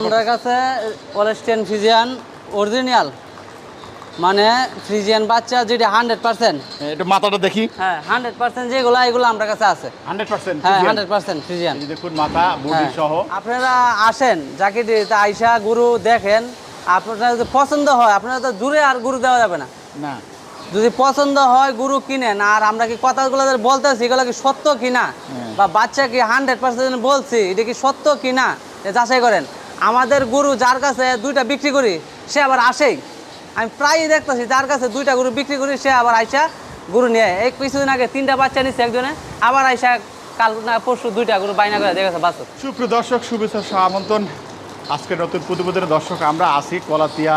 আমাদের কাছে Holstein Friesian original মানে ফ্রিজিয়ান বাচ্চা যেটা হান্ড্রেড পার্সেন্ট একটু মাথাটা দেখি। হ্যাঁ হান্ড্রেড পার্সেন্ট যেগুলো এগুলো আমার কাছে আছে। হান্ড্রেড পার্সেন্ট হ্যাঁ হান্ড্রেড পার্সেন্ট ফ্রিজিয়ান দেখুন মাথা বডি হ্যাঁ। সহ। আপনারা আসেন যাকে আইসা গুরু দেখেন আপনার যদি পছন্দ হয় আপনারা তো দূরে আর গুরু দেওয়া যাবে না। না। যদি পছন্দ হয় গুরু কিনেন আর আমরা কি কথাগুলো বলতেছি এগুলো কি সত্য কিনা? হ্যাঁ। বা বাচ্চা কি হান্ড্রেড পার্সেন্ট বলছি এটা কি সত্য কিনা? যাচাই করেন। আমাদের গুরু যার কাছে দুইটা বিক্রি করি সে আবার আসেই। আমি প্রায়ই দেখতেছি যার কাছে দুইটা গরু বিক্রি করি সে আবার আইসা গরু নিয়ে এই কিছুদিন আগে তিনটা বাচ্চা নিচ্ছে একজনে আবার আইসা কাল না পরশু দুইটা গরু বাইনা করে দেখেছে বাচ্চা সুপ্রিয় দর্শক শুভেচ্ছা সহ আমন্ত্রণ। আজকে নতুন প্রতিবেদনের দর্শক আমরা আসি কলাতিয়া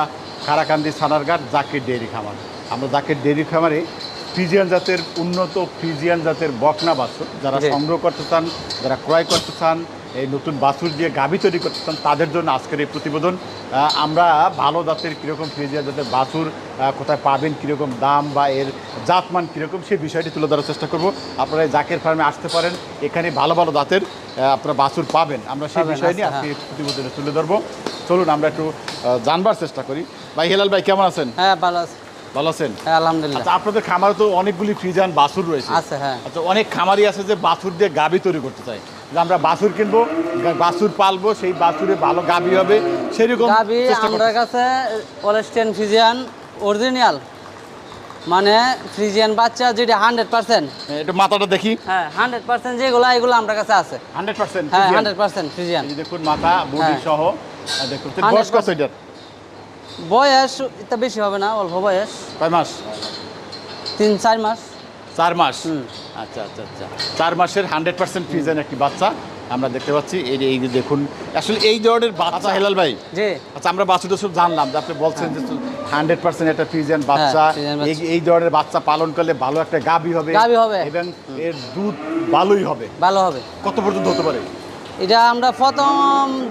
কারাকান্দি সানারঘাট জাকির ডেয়ারি খামার। আমরা জাকির ডেয়ারি খামারে ফ্রিজিয়ান জাতের উন্নত ফ্রিজিয়ান জাতের বকনা বাছুর যারা। সংগ্রহ করতে চান যারা ক্রয় করতে চান এই নতুন বাছুর দিয়ে গাভী তৈরি করতে চান তাদের জন্য আজকের এই প্রতিবেদন। আমরা ভালো জাতের কীরকম ফ্রিজিয়ান জাতের বাছুর কোথায় পাবেন কীরকম দাম বা এর জাতমান কীরকম সেই বিষয়টি তুলে ধরার চেষ্টা করব। আপনারা জাকের ফার্মে আসতে পারেন এখানে ভালো ভালো জাতের আপনারা বাছুর পাবেন। আমরা সেই বিষয় নিয়ে আচ্ছা, আজকে এই প্রতিবেদনে তুলে ধরবো। চলুন আমরা একটু জানবার চেষ্টা করি। ভাই হেলাল ভাই কেমন আছেন? হ্যাঁ ভালো আছে। ভালো আছেন? হ্যাঁ আলহামদুলিল্লাহ। আচ্ছা আপনাদের খামারে তো অনেকগুলি ফ্রিজান বাছুর রয়েছে। আছে হ্যাঁ। আচ্ছা অনেক খামারি আছে যে বাছুর দিয়ে গাবি তৈরি করতে চায়। যে আমরা বাছুর কিনবো বাছুর পালবো সেই বাছুরে ভালো গাবি হবে সেরকম গাবি চেষ্টা কাছে ওলেস্টেন ফ্রিজিয়ান অরিজিনাল মানে ফ্রিজিয়ান বাচ্চা যেটা হান্ড্রেড পার্সেন্ট হ্যাঁ, একটু মাথাটা দেখি। হ্যাঁ হান্ড্রেড পার্সেন্ট যেগুলো এগুলো আমার কাছে আছে। হান্ড্রেড পার্সেন্ট হ্যাঁ হান্ড্রেড পার্সেন্ট ফ্রিজিয়ান দেখুন মাথা বডি হ্যাঁ। সহ। দেখুন বয়স কত এটার? বয়স এটা বেশি হবে না অল্প বয়স। কয় মাস? তিন চার মাস। চার মাস। হুম। আচ্ছা আচ্ছা আচ্ছা। চার মাসের হান্ড্রেড পার্সেন্ট ফ্রিজেন একটি বাচ্চা আমরা দেখতে পাচ্ছি। এই এই যে দেখুন আসলে এই ধরনের বাচ্চা হেলাল ভাই। আচ্ছা আমরা বাচ্চাটা সব জানলাম যে আপনি বলছেন যে হান্ড্রেড পার্সেন্ট একটা ফ্রিজিয়ান বাচ্চা। বাচ্চা। এই- এই ধরনের বাচ্চা পালন করলে ভালো একটা গাবি হবে গাভী হবে। এবং এর দুধ ভালোই হবে। ভালো হবে। কত পর্যন্ত হতে পারে? এটা আমরা প্রথম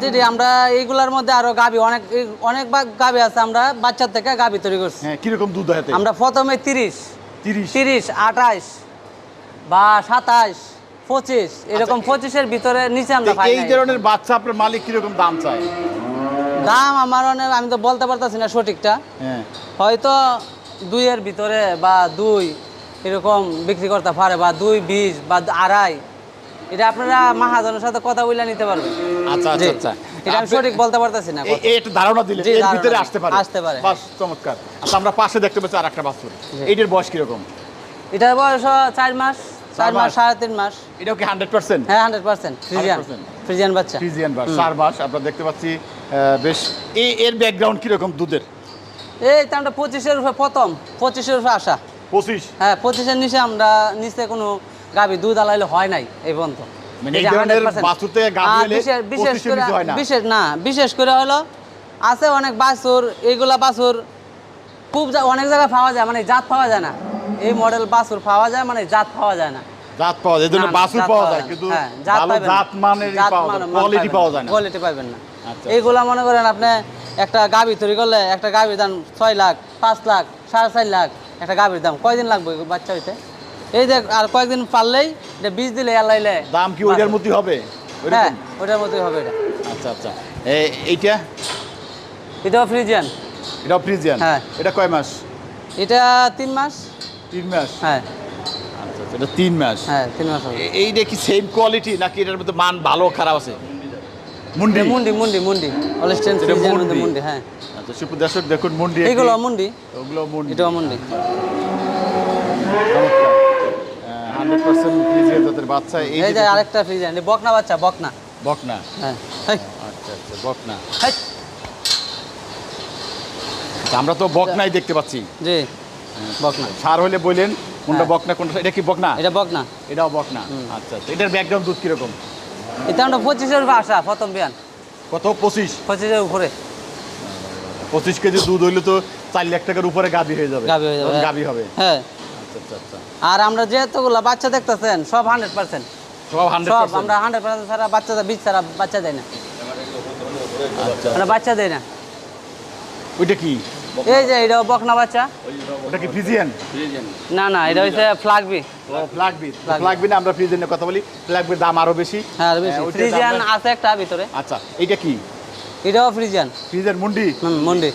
যেটি আমরা এইগুলার মধ্যে আরও গাবি অনেক অনেক গাবি আছে আমরা বাচ্চার থেকে গাবি তৈরি করছি। হ্যাঁ কীরকম দুধ হাতে আমরা প্রথমে তিরিশ। তিরিশ। তিরিশ আঠাইশ বা সাতাইশ পঁচিশ এরকম পঁচিশের ভিতরে নিচে আমরা এই ধরনের বাচ্চা আপনার মালিক কীরকম দাম চায়? দাম আমার অনেক আমি তো বলতে পারতেছি না সঠিকটা। হ্যাঁ। হয়তো দুইয়ের ভিতরে বা দুই এরকম বিক্রি করতে পারে বা দুই বিশ বা আড়াই। এটা আপনারা মাহাজনের সাথে কথা বলে নিতে পারবেন। আচ্ছা আচ্ছা আচ্ছা। এটা আমি সঠিক বলতে পারতেছি না একটা ধারণা দিলে এর ভিতরে আসতে পারে। আসতে পারে। বাস চমৎকার। আচ্ছা আমরা পাশে দেখতে পাচ্ছি আর একটা বাছুর জি। এইটার বয়স কীরকম? এটার বয়স চার মাস। চার মাস? সাড়ে তিন মাস। এটাও কি হান্ড্রেড পার্সেন্ট হ্যাঁ হান্ড্রেড পার্সেন্ট ফ্রিজিয়ান ফ্রিজিয়ান বাচ্চা। ফ্রিজিয়ান বাস চার মাস আমরা দেখতে পাচ্ছি বেশ এই এর ব্যাকগ্রাউন্ড কীরকম দুধের? এই তো আমরা পঁচিশের প্রথম পঁচিশের আসা। পঁচিশ? হ্যাঁ পঁচিশের নিচে আমরা নিচে কোনো গাবি দুধ আলাইলে হয় নাই এই পর্যন্ত। মানে এই এটা ধরনের 100% বাছুর থেকে গাভী আর হলে বিশেষ- বিশেষ 25 এর করে না। বিশেষ না বিশেষ করে হলো আছে অনেক বাছুর এইগুলা বাছুর খুব অনেক জায়গায় পাওয়া যায় মানে জাত পাওয়া যায় না। এই মডেল বাছুর পাওয়া যায় মানে জাত পাওয়া যায় না। জাত পাওয়া যায় এই জন্য না, না, বাছুর পাওয়া যায় কিন্তু হ্যাঁ, জাত ভালো জাত মানের পাওয়া যায় মান- কোয়ালিটি পাওয়া যায় না। কোয়ালিটি পাইবেন না। আচ্ছা। এইগুলা মনে করেন আপনি একটা গাভি তৈরি করলে একটা গাভির দাম ছয় লাখ পাঁচ লাখ সাড়ে চার লাখ একটা গাভির দাম। কয়দিন লাগবে বাচ্চা হইতে এই যে আর কয়েকদিন পারলেই এটা বীজ দিলে আলাইলে দাম কি ওইটার মতোই হবে? হ্যাঁ? ওটার মতোই হবে এটা। আচ্ছা আচ্ছা। এইটা? এটাও ফ্রিজিয়ান। এটাও ফ্রিজিয়ান? হ্যাঁ। এটা কয় মাস? এটা তিন মাস। তিন মাস হ্যাঁ। আচ্ছা আচ্ছা, এটা তিন মাস হ্যাঁ তিন মাস হবে। এইটা কি সেম কোয়ালিটি নাকি এটার মধ্যে মান ভালো খারাপ আছে? মুন্ডি। মুন্ডি মুন্ডি মুন্ডি। অলস্টেন মুন্ডি। মুন্ডি হ্যাঁ। আচ্ছা সুপ্র দর্শক দেখুন মুন্ডি এইগুলো মুন্ডি। ওগুলো মুন্ডি। এটাও মুন্ডি। হান্ড্রেড পার্সেন্ট বাচ্চা এই যে আরেকটা এই বকনা বাচ্চা বকনা। বকনা। হ্যাঁ। আচ্ছা আচ্ছা বকনা। আচ্ছা, আমরা তো বকনাই দেখতে পাচ্ছি। জি। বকনা। সার হলে বললেন কোনটা হ্যাঁ। বকনা কোনটা এটা কি বকনা? এটা বকনা। এটাও বকনা। আচ্ছা আচ্ছা। এটার ব্যাকগ্রাউন্ড দুধ কীরকম? এটা আমরা পঁচিশের উপরে আসা প্রথম বিয়ান। কত? পঁচিশ? পঁচিশের উপরে। পঁচিশ কেজি দুধ হইলে তো চার লাখ টাকার উপরে গাভী হয়ে যাবে। গাভী হয়ে যাবে। গাভী হবে। হ্যাঁ। আচ্ছা আচ্ছা আচ্ছা। আর আমরা যেহেতুগুলো বাচ্চা দেখতেছেন সব হান্ড্রেড পার্সেন্ট সব সব আমরা হান্ড্রেড পার্সেন্ট ছাড়া বাচ্চা বীজ ছাড়া বাচ্চা দেয় না। আচ্ছা। বাচ্চা দেয় না। ওইটা কি? এই যে এটা বকনা বাচ্চা। ওটা কি ফ্রিজিয়ান? না না এটা হচ্ছে ফ্লাগবি ফ্ল্যাগবি Flag ফ্ল্যাগবি না আমরা ফ্রিজিয়ানের কথা বলি। ফ্ল্যাগবির দাম আরও বেশি। হ্যাঁ বেশি। হ্যাঁ, ফ্রিজিয়ান আছে একটা ভিতরে। আচ্ছা এইটা কি? এটাও ফ্রিজিয়ান ফ্রিজের মুন্ডি? হুম মন্ডি।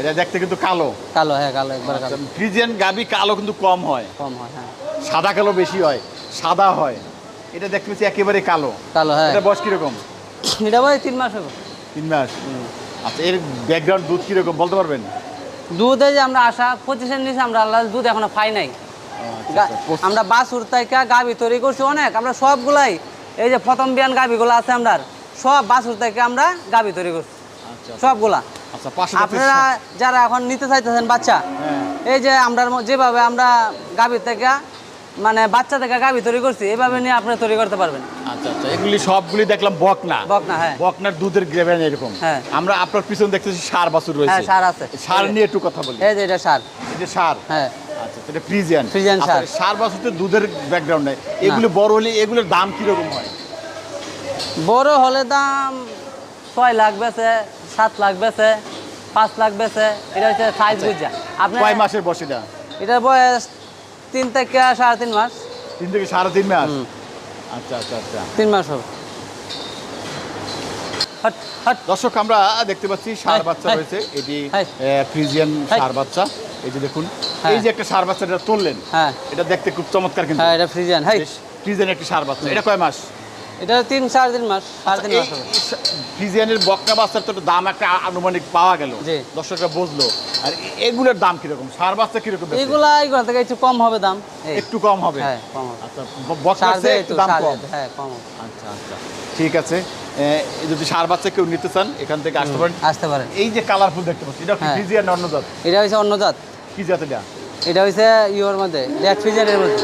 এটা দেখতে কিন্তু কালো। কালো হ্যাঁ কালো একবার কালো। ফ্রিজিয়ান গাবি কালো কিন্তু কম হয়। কম হয় হ্যাঁ। সাদা কালো বেশি হয় সাদা হয়। এটা দেখতে পাচ্ছি একেবারে কালো। কালো হ্যাঁ। এটা বয়স কীরকম? এটা ভাই তিন মাস হবে। তিন মাস। আচ্ছা এর ব্যাকগ্রাউন্ড দুধ কীরকম বলতে পারবেন? দুধে যে আমরা আসা পঁচিশের নিচে আমরা আল্লাহ দুধ এখনও পাই নাই। আচ্ছা, আচ্ছা, আমরা বাসুর তাইকা গাভি তৈরি করছি অনেক আমরা সবগুলাই এই যে প্রথম বিয়ান গাভিগুলো আছে আমরা সব বাসুর থেকে আমরা গাভি তৈরি করছি। আচ্ছা সবগুলা। আপনারা যারা এখন নিতে চাইতেছেন বাচ্চা হ্যাঁ। এই যে আমরা যেভাবে আমরা গাভীর থেকে মানে বাচ্চা থেকে গাভী তৈরি করছি এভাবে নিয়ে আপনি তৈরি করতে পারবেন। আচ্ছা আচ্ছা এগুলি সবগুলি দেখলাম বকনা। বকনা হ্যাঁ। বকনার দুধের গ্রেভেন এরকম। হ্যাঁ। আমরা আপনার পিছনে দেখতেছি সার বাছুর রয়েছে। হ্যাঁ সার আছে। সার নিয়ে একটু কথা বলি। এই যে এটা সার। এই যে সার? হ্যাঁ। আচ্ছা এটা ফ্রিজিয়ান। ফ্রিজিয়ান আচ্ছা, সার। বাছুরতে দুধের ব্যাকগ্রাউন্ড নেই। এগুলো বড় হলে এগুলোর দাম কীরকম হয়? বড় হলে দাম ছয় লাখ বেছে সাত লাখ বেছে পাঁচ লাখ বেছে এটা হচ্ছে সাইজ বুঝা আপনি কয় মাসের বসে এটা বয়স তিন থেকে সাড়ে তিন মাস। তিন থেকে সাড়ে তিন মাস? আচ্ছা আচ্ছা আচ্ছা। তিন মাস হবে। দর্শক আমরা দেখতে পাচ্ছি সার বাচ্চা রয়েছে। এটি ফ্রিজিয়ান সার বাচ্চা। এই যে দেখুন হ্যাঁ। এই যে একটা সার বাচ্চা এটা তুললেন। হ্যাঁ। এটা দেখতে খুব চমৎকার কিন্তু। হ্যাঁ এটা ফ্রিজিয়ান হাই। ফ্রিজিয়ান একটি সার বাচ্চা। এটা কয় মাস? এটা তিন সাড়ে মাস সাড়ে তিন মাস বকনা বাচ্চার তো দাম একটা আনুমানিক পাওয়া গেল। জি। দর্শকরা বুঝলো। আর এগুলোর দাম কীরকম? সার বাচ্চা কীরকম এগুলা এগুলা থেকে একটু কম হবে দাম। একটু কম হবে? হ্যাঁ কম হবে। আচ্ছা বকনার চেয়ে একটু একটু দাম কম। হ্যাঁ কম আচ্ছা আচ্ছা ঠিক আছে। যদি সার বাচ্চা কেউ নিতে চান এখান থেকে আসতে পারেন। আসতে পারেন। এই যে কালারফুল দেখতে পাচ্ছি এটা হ্যাঁ। ফ্রিজিয়ান না অন্য জাত এটা হচ্ছে অন্য জাত কি জাত এটা? এটা হচ্ছে ইওর মধ্যে রেড ফ্রিজিয়ানের মধ্যে।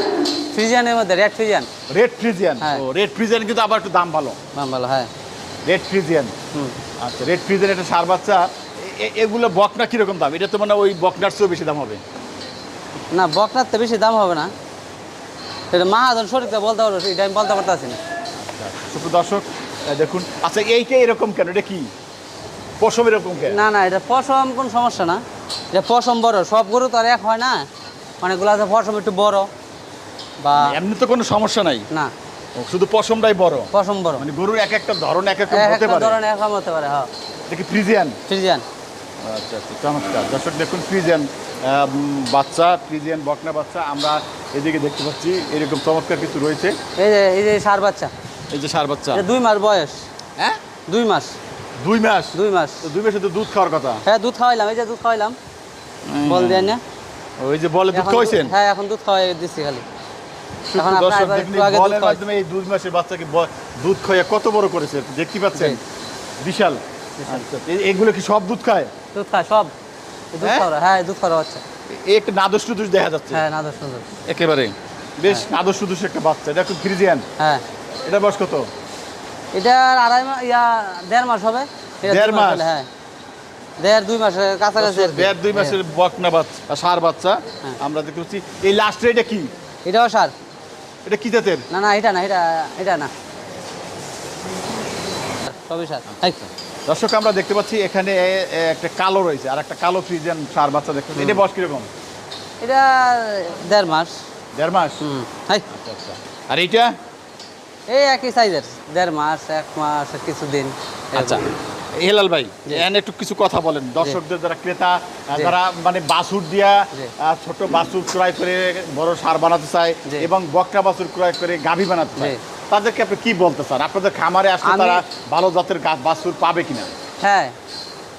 ফ্রিজিয়ানের মধ্যে রেড ফ্রিজিয়ান রেড ফ্রিজিয়ান। ও রেড ফ্রিজিয়ান কিন্তু আবার একটু দাম ভালো। নাম ভালো হ্যাঁ। রেড ফ্রিজিয়ান হুম। আচ্ছা রেড ফ্রিজিয়ান একটা সার বাচ্চা এগুলো বকনা কীরকম দাম? এটা তো মানে ওই বকনার চেয়েও বেশি দাম হবে। না বকনার তো বেশি দাম হবে না। এটা মাহাজন শরীরটা বলতে পারব এটা আমি বলতে পারতেছি না। সুপ্র দর্শক দেখুন। আচ্ছা এইটা এরকম কেন? এটা কি? পশম এরকম কেন? না না এটা পশম কোন সমস্যা না। এটা পশম বড় সব গরু তো আর এক হয় না। অনেকগুলো আছে পশম একটু বড় বা এমনি তো কোনো সমস্যা নাই? না। শুধু পশমটাই বড়? পশম বড়। মানে গরুর এক একটা ধরন এক এক এক হতে পারে? ধরনের এক রকম হতে পারে হ্যাঁ। দেখি ফ্রিজিয়ান? ফ্রিজিয়ান। আচ্ছা আচ্ছা চমৎকার। দর্শক দেখুন ফ্রিজিয়ান বাচ্চা ফ্রিজিয়ান বকনা বাচ্চা আমরা এদিকে দেখতে পাচ্ছি এরকম চমৎকার কিছু রয়েছে। এই যে এই যে সার বাচ্চা। এই যে সার বাচ্চা। দুই মাস বয়স। হ্যাঁ? দুই মাস। দুই মাস? দুই মাস। দুই মাসে তো দুধ খাওয়ার কথা? হ্যাঁ দুধ খাওয়াইলাম এই যে দুধ খাওয়াইলাম। বল দেন না ওই যে বলে দুধ খাওয়াইছেন? হ্যাঁ এখন দুধ খাওয়াই দিচ্ছি খালি। সুপ্রিয় এখন আপনার দর্শক একটু আগে দুধ বলের মাধ্যমে এই দুই মাসের বাচ্চাকে দুধ খাইয়ে কত বড় করেছে দেখতে পাচ্ছেন? বিশাল। আচ্ছা এগুলো কি সব দুধ খায়? দুধ খায় সব। দুধ হ্যাঁ? খাওয়া হ্যাঁ দুধ খাওয়া বাচ্চা। একটা নাদস দুধ দেখা যাচ্ছে। হ্যাঁ না দোষ একেবারে। বেশ নাদস দুধ একটা বাচ্চা। এটা খুব ফ্রিজিয়ান। হ্যাঁ। এটা বয়স কত? এটা আড়াই মাস ইয়া দেড় মাস হবে। দেড় মাস? হ্যাঁ। দেড় দুই মাসের কাছাকাছি দেড় দুই মাসের বকনা বাচ্চা সার বাচ্চা। হ্যাঁ। আমরা দেখতে পাচ্ছি এই লাস্টে এটা কি? এটাও সার। এটা কি জাতের? না না এটা না এটা এটা না। সবই সার। এই, দর্শক আমরা দেখতে পাচ্ছি এখানে একটা কালো রয়েছে আর একটা কালো ফ্রিজিয়ান সার বাচ্চা দেখতে পাচ্ছি। এটা বয়স কীরকম? এটা দেড় মাস। দেড় মাস? হুম। আচ্ছা আচ্ছা। আর এইটা? এই একই সাইজের দেড় মাস এক মাস কিছুদিন। আচ্ছা হেলাল ভাই এখানে একটু কিছু কথা বলেন। দর্শকদের যারা ক্রেতা যারা মানে বাছুর দিয়া ছোট বাছুর ক্রয় করে বড় সার বানাতে চায়। এবং বকরা বাছুর ক্রয় করে গাভী বানাতে চায় তাদেরকে আপনি কি বলতে চান? আপনাদের খামারে আসলে তারা ভালো জাতের গা- বাছুর পাবে কিনা? হ্যাঁ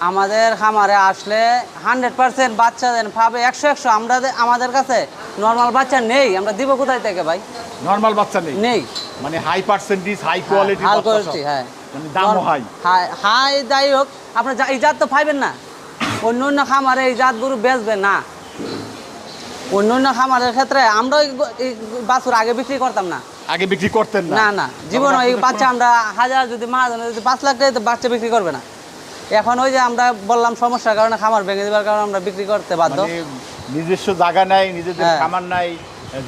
আমাদের খামারে আসলে হান্ড্রেড পার্সেন্ট বাচ্চা দেন পাবে একশো একশো। আমরা আমাদের কাছে নর্মাল বাচ্চা নেই আমরা দিব কোথায় থেকে ভাই? নর্মাল বাচ্চা নেই। নেই। মানে হাই পার্সেন্টেজ হাই কোয়ালিটি হাল কোয়ালিটি হ্যাঁ। মানে দামও হাই হাই হাই যাই হোক আপনার যা- এই জাত তো পাইবেন না। অন্য অন্য খামারে এই জাত গরু বেচবে না। অন্য অন্য খামারের ক্ষেত্রে আমরা এই বাছুর আগে বিক্রি করতাম না। আগে বিক্রি করতেন না। না না। জীবন ওই বাচ্চা আমরা হাজার যদি মাহাজন যদি পাঁচ লাখ টাকা বাচ্চা বিক্রি করবে না। এখন ওই যে আমরা বললাম সমস্যার কারণে খামার ভেঙে দেওয়ার কারণে আমরা বিক্রি করতে বাধ্য। মানে নিজস্ব জায়গা নাই নিজেদের হ্যাঁ। খামার নাই।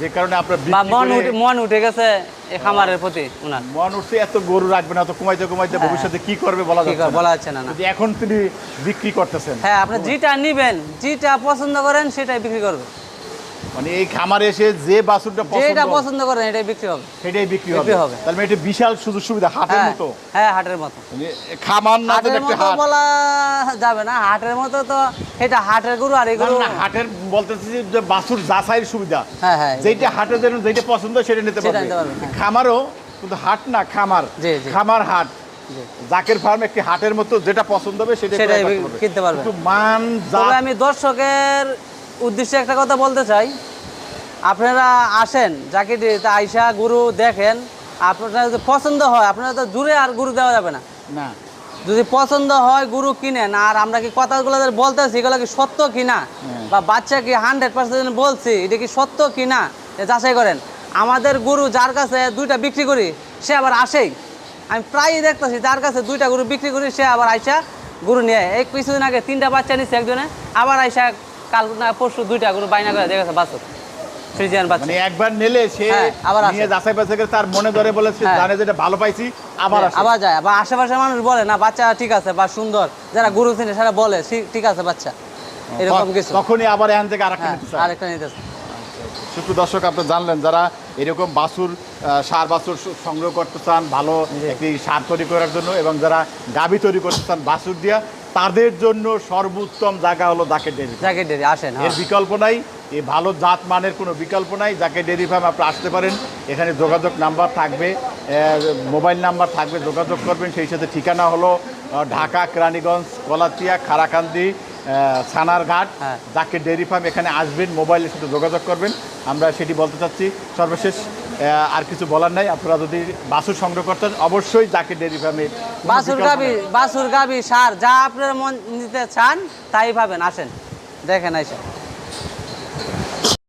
যে কারণে আপনার মন উঠে মন উঠে গেছে এই খামারের প্রতি উনার। মন উঠছে এত গরু রাখবে না তো কমাইতে কমাইতে হ্যাঁ। ভবিষ্যতে কি করবে বলা যাচ্ছে বলা যাচ্ছে না না। যদি এখন তিনি বিক্রি করতেছেন। হ্যাঁ আপনি যেটা নিবেন যেটা পছন্দ করেন সেটাই বিক্রি করবে। মানে এই খামারে এসে যে বাছুরটা যেটা পছন্দ করেন এটাই বিক্রি হবে। সেটাই বিক্রি হবে। হবে। তাহলে এটা বিশাল সুযোগ সুবিধা হাটের হ্যাঁ মতো? হ্যাঁ হাটের মতো। মানে খামার না হাটের একটা মতো হাট। বলা যাবে না। হাটের মতো তো এটা হাটের গরু আর না, এগুলো না, হাটের বলতেছি যে বাছুর যাচাইয়ের সুবিধা। হ্যাঁ হ্যাঁ যেটা হাটের জন্য যেটা পছন্দ সেটা নিতে পারবে। হ্যাঁ। খামারও কিন্তু হাট না খামার। খামার হাট। জাকের ফার্ম একটি হাটের মতো যেটা পছন্দ হবে সেটা কিনতে পারবে। মান আমি দর্শকের উদ্দেশ্যে একটা কথা বলতে চাই। আপনারা আসেন যাকে আইসা গুরু দেখেন আপনারা যদি পছন্দ হয় আপনারা তো জুড়ে আর গুরু দেওয়া যাবে না। না। যদি পছন্দ হয় গুরু কিনেন আর আমরা কি কথাগুলো বলতেছি এগুলো কি সত্য কিনা? হ্যাঁ। বা বাচ্চা কি হান্ড্রেড পার্সেন্ট বলছি এটা কি সত্য কিনা? যাচাই করেন। আমাদের গুরু যার কাছে দুইটা বিক্রি করি সে আবার আসেই। আমি প্রায়ই দেখতেছি যার কাছে দুইটা গরু বিক্রি করি সে আবার আইসা গরু নিয়ে এই কিছুদিন আগে তিনটা বাচ্চা নিচ্ছে একজনে আবার আইসা কাল না পরশু দুইটা গরু বাইনা করে দেখেছে বাছুর। ফ্রিজিয়ান বাচ্চা। মানে একবার নিলে সে হ্যাঁ, আবার। নিয়ে যাচাই বাছাই করে তার মনে ধরে বলে সে হ্যাঁ। জানে যেটা ভালো পাইছি আবার আসে। আবার যায়। বা আশেপাশের মানুষ বলে না বাচ্চা ঠিক আছে বা সুন্দর। যারা গরু চিনে সেটা বলে "ঠিক- আছে বাচ্চা। এরকম কিছু। তখনই আবার এখান থেকে আরেকটা হ্যাঁ নিতে। আরেকটা নিতেছে। সুপ্রিয় দর্শক আপনি জানলেন যারা এরকম বাছুর সার বাছুর সংগ্রহ করতে চান ভালো একটি সার তৈরি করার জন্য এবং যারা গাবি তৈরি করতে চান বাছুর দিয়া তাদের জন্য সর্বোত্তম জায়গা হলো দাকে ডেরি জ্যাকেট ডেরি আসেন এর হ্যাঁ। বিকল্প নাই এ ভালো জাত মানের কোনো বিকল্প নাই যাকে ডেরি ফার্ম আপনি আসতে পারেন এখানে যোগাযোগ নাম্বার থাকবে মোবাইল নাম্বার থাকবে যোগাযোগ করবেন সেই সাথে ঠিকানা হলো ঢাকা কেরানীগঞ্জ কলাতিয়া খারাকান্দি সানারঘাট। যাকে ডেরি ফার্ম এখানে আসবেন মোবাইলের সাথে যোগাযোগ করবেন আমরা সেটি বলতে চাচ্ছি সর্বশেষ আর কিছু বলার নাই। আপনারা যদি বাসুর সংগ্রহ করতেন অবশ্যই যাকে ডেরি ফার্মে বাসুর গাবি বাসুর গাবি সার যা আপনারা মন নিতে চান তাই পাবেন। আসেন দেখেন আইসা